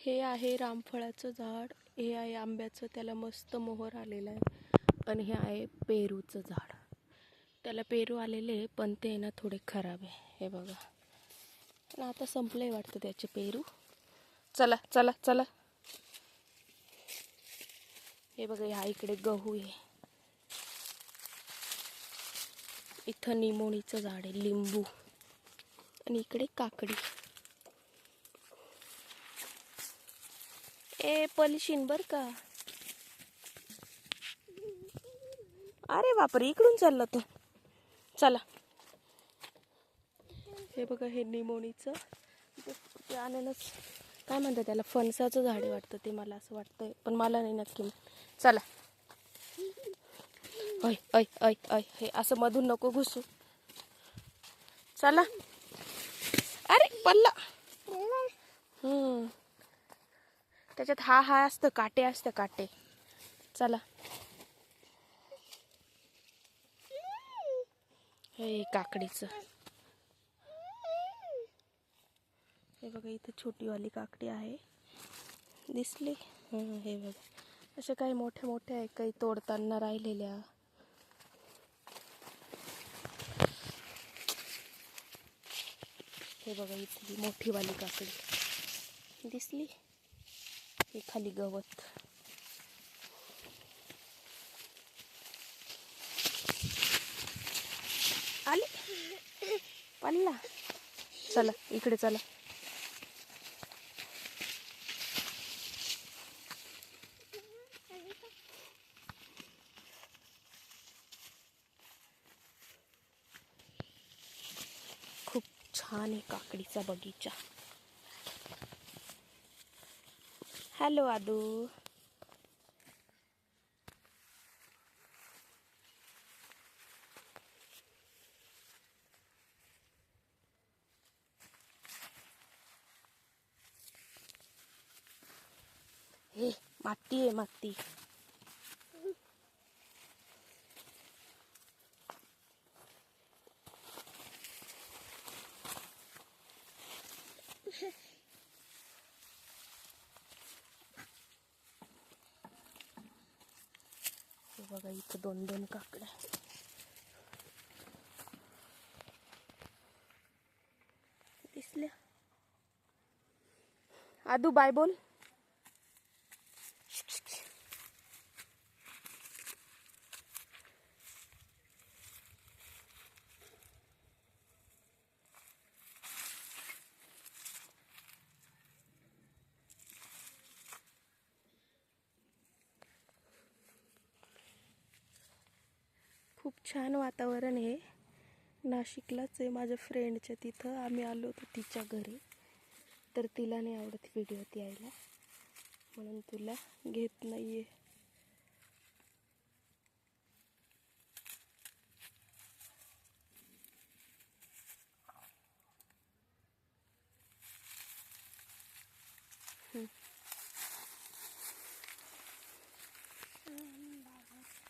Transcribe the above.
हे आहे रामफळाचं झाड. हे आहे आंब्याचं. त्याला मस्त मोहर आलेला आहे. आणि हे आहे पेरूचं झाड. त्याला पेरू आलेले आहे, पण ते ना थोडे खराब आहे. हे बघा. पण आता संपलंय वाटतं त्याचे पेरू. चला चला चला. हे बघा ह्या इकडे गहू आहे. इथं निमोणीचं झाड आहे लिंबू. आणि इकडे काकडी. ए पलिशीन बर का. अरे बापरे इकडून चालला तो चला. हे बघा हे निमोणीचं. ते- ते अननस काय म्हणतात त्याला फणसाचं झाड वाटतं ते मला असं वाटतंय पण मला नाही नक्की चला. ऐ ऐ ऐ ऐ हे असं मधून नको घुसू. चला. अरे पल्ला. त्याच्यात हा हा असतं काटे असतं काटे. चला. हे काकडीचं. हे बघा इथं छोटीवाली काकडी आहे. दिसली? हे बघा. अशा काही मोठ्या मोठ्या आहे काही तोडताना राहिलेल्या. हे बघा इथली मोठीवाली काकडी. दिसली? हे खाली गवत. आले? पल्ला. चला इकडे चला. खूप छान आहे काकडीचा बगीचा. हॅलो आदू हे माती आहे माती बघा इथं दोन दोन काकड्या दिसल्या. आदू बाय बोल. छान वातावरण आहे. नाशिकलाच आहे माझ्या फ्रेंडच्या तिथं. आम्ही आलो होतो तिच्या घरी. तर तिला नाही आवडत व्हिडिओत यायला. म्हणून तुला घेत नाही आहे